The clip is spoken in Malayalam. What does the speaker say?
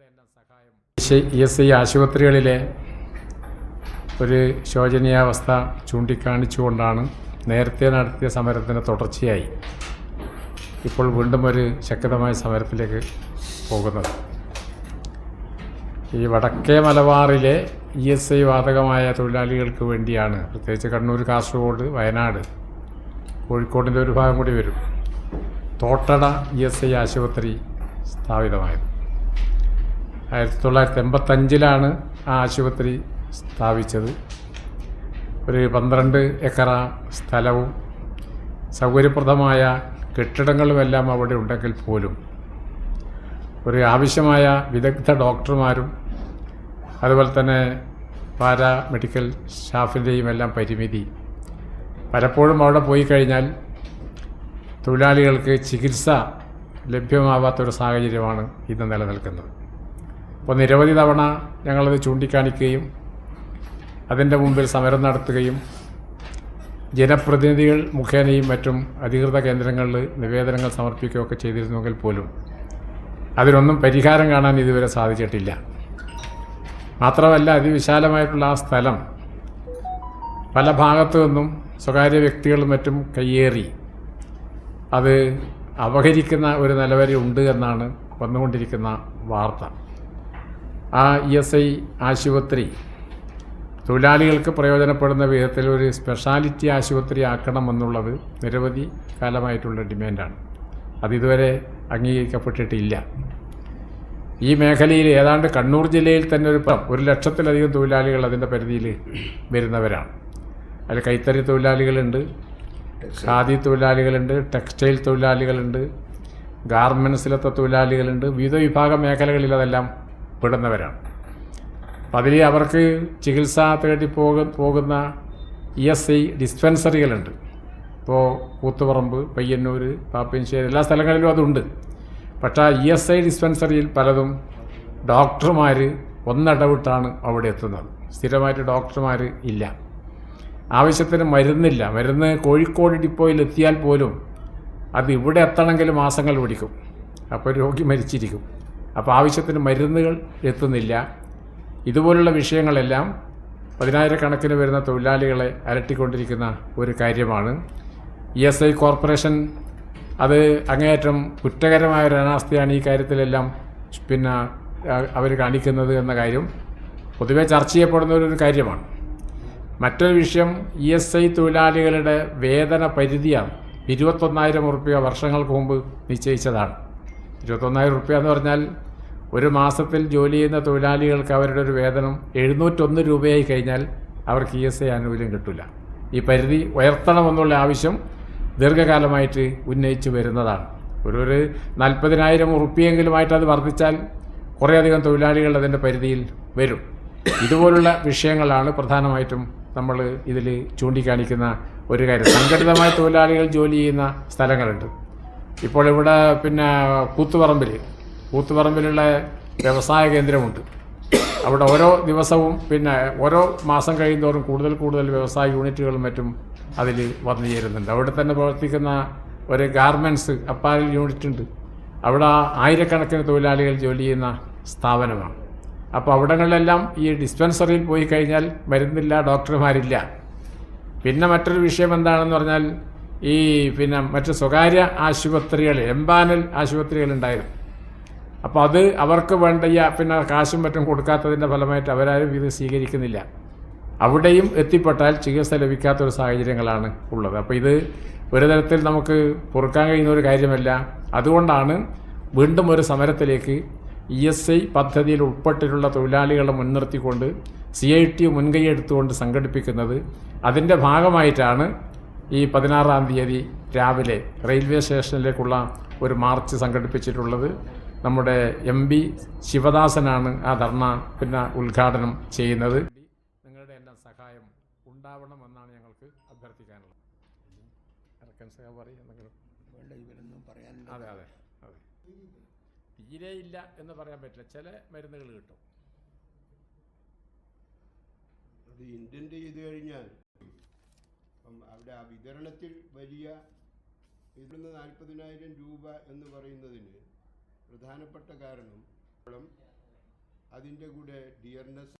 സഹായം. എസ് ഐ ആശുപത്രികളിലെ ഒരു ശോചനീയാവസ്ഥ ചൂണ്ടിക്കാണിച്ചുകൊണ്ടാണ് നേരത്തെ നടത്തിയ സമരത്തിന്റെ തുടർച്ചയായി ഇപ്പോൾ വീണ്ടും ഒരു ശക്തമായ സമരത്തിലേക്ക് പോകുന്നത്. ഈ വടക്കേ മലബാറിലെ ഇ എസ് ഐ വാതകമായ തൊഴിലാളികൾക്ക് വേണ്ടിയാണ് പ്രത്യേകിച്ച് കണ്ണൂർ കാസർഗോഡ് വയനാട് കോഴിക്കോടിന്റെ ഒരു ഭാഗം കൂടി വരും തോട്ടട ഇ എസ് ഐ ആശുപത്രി സ്ഥാപിതമായത്. ആയിരത്തി തൊള്ളായിരത്തി എൺപത്തഞ്ചിലാണ് ആ ആശുപത്രി സ്ഥാപിച്ചത്. ഒരു പന്ത്രണ്ട് ഏക്കറ സ്ഥലവും സൗകര്യപ്രദമായ കെട്ടിടങ്ങളുമെല്ലാം അവിടെ ഉണ്ടെങ്കിൽ പോലും. ഒരു ആവശ്യമായ വിദഗ്ധ ഡോക്ടർമാരും അതുപോലെ തന്നെ പാരാ മെഡിക്കൽ സ്റ്റാഫിന്റെയും എല്ലാം പരിമിതി. പലപ്പോഴും അവിടെ പോയി കഴിഞ്ഞാൽ തൊഴിലാളികൾക്ക് ചികിത്സ ലഭ്യമാവാത്തൊരു സാഹചര്യമാണ് ഇന്ന് നിലനിൽക്കുന്നത്. അപ്പോൾ നിരവധി തവണ ഞങ്ങളത് ചൂണ്ടിക്കാണിക്കുകയും അതിന്റെ മുമ്പിൽ സമരം നടത്തുകയും ജനപ്രതിനിധികൾ മുഖേനയും മറ്റും അധികൃത കേന്ദ്രങ്ങളിൽ നിവേദനങ്ങൾ സമർപ്പിക്കുകയൊക്കെ ചെയ്തിരുന്നുവെങ്കിൽ പോലും അതിനൊന്നും പരിഹാരം കാണാൻ ഇതുവരെ സാധിച്ചിട്ടില്ല. മാത്രമല്ല അതിവിശാലമായിട്ടുള്ള ആ സ്ഥലം പല ഭാഗത്തു നിന്നും സ്വകാര്യ വ്യക്തികളും മറ്റും കയ്യേറി. അത് അപഹരിക്കുന്ന ഒരു നിലവരെ ഉണ്ട് എന്നാണ് വന്നുകൊണ്ടിരിക്കുന്ന വാർത്ത. ആ ഇ എസ് ഐ ആശുപത്രി തൊഴിലാളികൾക്ക് പ്രയോജനപ്പെടുന്ന വിധത്തിൽ ഒരു സ്പെഷ്യാലിറ്റി ആശുപത്രി ആക്കണമെന്നുള്ളത് നിരവധി കാലമായിട്ടുള്ള ഡിമാൻഡാണ്. അതിതുവരെ അംഗീകരിക്കപ്പെട്ടിട്ടില്ല. ഈ മേഖലയിൽ ഏതാണ്ട് കണ്ണൂർ ജില്ലയിൽ തന്നെ ഒരു ഒരു ലക്ഷത്തിലധികം തൊഴിലാളികൾ അതിന്റെ പരിധിയിൽ വരുന്നവരാണ്. അതിൽ കൈത്തറി തൊഴിലാളികളുണ്ട് ഖാദി തൊഴിലാളികളുണ്ട് ടെക്സ്റ്റൈൽ തൊഴിലാളികളുണ്ട് ഗാർമെൻസിലത്തെ തൊഴിലാളികളുണ്ട് വിവിധ വിഭാഗ മേഖലകളിൽ അതെല്ലാം പെടുന്നവരാണ്. അപ്പം അതിൽ അവർക്ക് ചികിത്സ തേടി പോക പോകുന്ന ഇ എസ് ഐ ഡിസ്പെൻസറികളുണ്ട്. ഇപ്പോൾ കൂത്തുപറമ്പ് പയ്യന്നൂർ പാപ്പിൻശ്ശേരി എല്ലാ സ്ഥലങ്ങളിലും അതുണ്ട്. പക്ഷേ ഇ എസ് ഐ ഡിസ്പെൻസറിയിൽ പലതും ഡോക്ടർമാർ ഒന്നിടവിട്ടാണ് അവിടെ എത്തുന്നത്. സ്ഥിരമായിട്ട് ഡോക്ടർമാർ ഇല്ല. ആവശ്യത്തിന് മരുന്നില്ല. മരുന്ന് കോഴിക്കോട് ഡിപ്പോയിൽ എത്തിയാൽ പോലും അത് ഇവിടെ എത്തണമെങ്കിൽ മാസങ്ങൾ പിടിക്കും. അപ്പോൾ രോഗി മരിച്ചിരിക്കും. അപ്പോൾ ആവശ്യത്തിന് മരുന്നുകൾ എത്തുന്നില്ല. ഇതുപോലുള്ള വിഷയങ്ങളെല്ലാം പതിനായിരക്കണക്കിന് വരുന്ന തൊഴിലാളികളെ അലട്ടിക്കൊണ്ടിരിക്കുന്ന ഒരു കാര്യമാണ്. ഇ എസ് ഐ കോർപ്പറേഷൻ അത് അങ്ങേയറ്റം കുറ്റകരമായ ഒരു അനാസ്ഥയാണ് ഈ കാര്യത്തിലെല്ലാം പിന്നെ അവർ കാണിക്കുന്നത് എന്ന കാര്യം പൊതുവെ ചർച്ച ചെയ്യപ്പെടുന്ന ഒരു കാര്യമാണ്. മറ്റൊരു വിഷയം ഇ എസ് ഐ തൊഴിലാളികളുടെ വേതന പരിധിയാണ് ഇരുപത്തൊന്നായിരം ഉറുപ്പ്യ വർഷങ്ങൾക്ക് മുമ്പ് നിശ്ചയിച്ചതാണ്. ഇരുപത്തൊന്നായിരം ഉറുപ്പ്യ എന്ന് പറഞ്ഞാൽ ഒരു മാസത്തിൽ ജോലി ചെയ്യുന്ന തൊഴിലാളികൾക്ക് അവരുടെ ഒരു വേതനം എഴുന്നൂറ്റൊന്ന് രൂപയായി കഴിഞ്ഞാൽ അവർക്ക് ഇ എസ് ഐ ആനുകൂല്യം കിട്ടില്ല ഈ പരിധി ഉയർത്തണമെന്നുള്ള ആവശ്യം ദീർഘകാലമായിട്ട് ഉന്നയിച്ചു വരുന്നതാണ്. ഒരു ഒരു നാൽപ്പതിനായിരം ഉറുപ്പിയെങ്കിലുമായിട്ട് അത് വർദ്ധിച്ചാൽ കുറേയധികം തൊഴിലാളികൾ അതിന്റെ പരിധിയിൽ വരും. ഇതുപോലുള്ള വിഷയങ്ങളാണ് പ്രധാനമായിട്ടും നമ്മൾ ഇതിൽ ചൂണ്ടിക്കാണിക്കുന്ന ഒരു കാര്യം. സംഘടിതമായ തൊഴിലാളികൾ ജോലി ചെയ്യുന്ന സ്ഥലങ്ങളുണ്ട്. ഇപ്പോൾ ഇവിടെ പിന്നെ കൂത്തുപറമ്പിൽ കൂത്തുപറമ്പിലുള്ള വ്യവസായ കേന്ദ്രമുണ്ട്. അവിടെ ഓരോ ദിവസവും പിന്നെ ഓരോ മാസം കഴിയുന്തോറും കൂടുതൽ കൂടുതൽ വ്യവസായ യൂണിറ്റുകളും മറ്റും അതിൽ വന്നു ചേരുന്നുണ്ട്. അവിടെ തന്നെ പ്രവർത്തിക്കുന്ന ഒരു ഗാർമെന്റ്സ് അപ്പാരൽ യൂണിറ്റ് ഉണ്ട് അവിടെ ആയിരക്കണക്കിന് തൊഴിലാളികൾ ജോലി ചെയ്യുന്ന സ്ഥാപനമാണ്. അപ്പോൾ അവിടങ്ങളിലെല്ലാം ഈ ഡിസ്പെൻസറിയിൽ പോയി കഴിഞ്ഞാൽ മരുന്നില്ല ഡോക്ടർമാരില്ല. പിന്നെ മറ്റൊരു വിഷയം എന്താണെന്ന് പറഞ്ഞാൽ ഈ പിന്നെ മറ്റ് സ്വകാര്യ ആശുപത്രികൾ എംപാനൽ ആശുപത്രികളുണ്ടായിരുന്നു. അപ്പോൾ അത് അവർക്ക് വേണ്ട ഈ പിന്നെ കാശും മറ്റും കൊടുക്കാത്തതിന്റെ ഫലമായിട്ട് അവരാരും ഇത് സ്വീകരിക്കുന്നില്ല. അവിടെയും എത്തിപ്പെട്ടാൽ ചികിത്സ ലഭിക്കാത്തൊരു സാഹചര്യങ്ങളാണ് ഉള്ളത്. അപ്പോൾ ഇത് ഒരു തരത്തിൽ നമുക്ക് പൊറുക്കാൻ കഴിയുന്ന ഒരു കാര്യമല്ല. അതുകൊണ്ടാണ് വീണ്ടും ഒരു സമരത്തിലേക്ക് ഇ എസ് ഐ പദ്ധതിയിൽ ഉൾപ്പെട്ടിട്ടുള്ള തൊഴിലാളികളെ മുൻനിർത്തിക്കൊണ്ട് സി ഐ ടി മുൻകൈ എടുത്തുകൊണ്ട് സംഘടിപ്പിക്കുന്നത്. അതിന്റെ ഭാഗമായിട്ടാണ് ഈ പതിനാറാം തീയതി രാവിലെ റെയിൽവേ സ്റ്റേഷനിലേക്കുള്ള ഒരു മാർച്ച് സംഘടിപ്പിച്ചിട്ടുള്ളത്. നമ്മുടെ എം പി ശിവദാസനാണ് ആ ധർണ പിന്നെ ഉദ്ഘാടനം ചെയ്യുന്നത്. നിങ്ങളുടെ എല്ലാം സഹായം ഉണ്ടാവണമെന്നാണ് ഞങ്ങൾക്ക് അഭ്യർത്ഥിക്കാനുള്ളത്. അതെ അതെ അതെ. തീരെ ഇല്ല എന്ന് പറയാൻ പറ്റില്ല. ചില മരുന്നുകൾ കിട്ടും. അത് ഇൻഡന്റ് ചെയ്ത് കഴിഞ്ഞാൽ അപ്പം അവിടെ ആ വിതരണത്തിൽ വലിയ ഇവിടുന്ന് നാൽപ്പതിനായിരം രൂപ എന്ന് പറയുന്നതിന് പ്രധാനപ്പെട്ട കാരണം അതിന്റെ കൂടെ ഡിയർനെസ്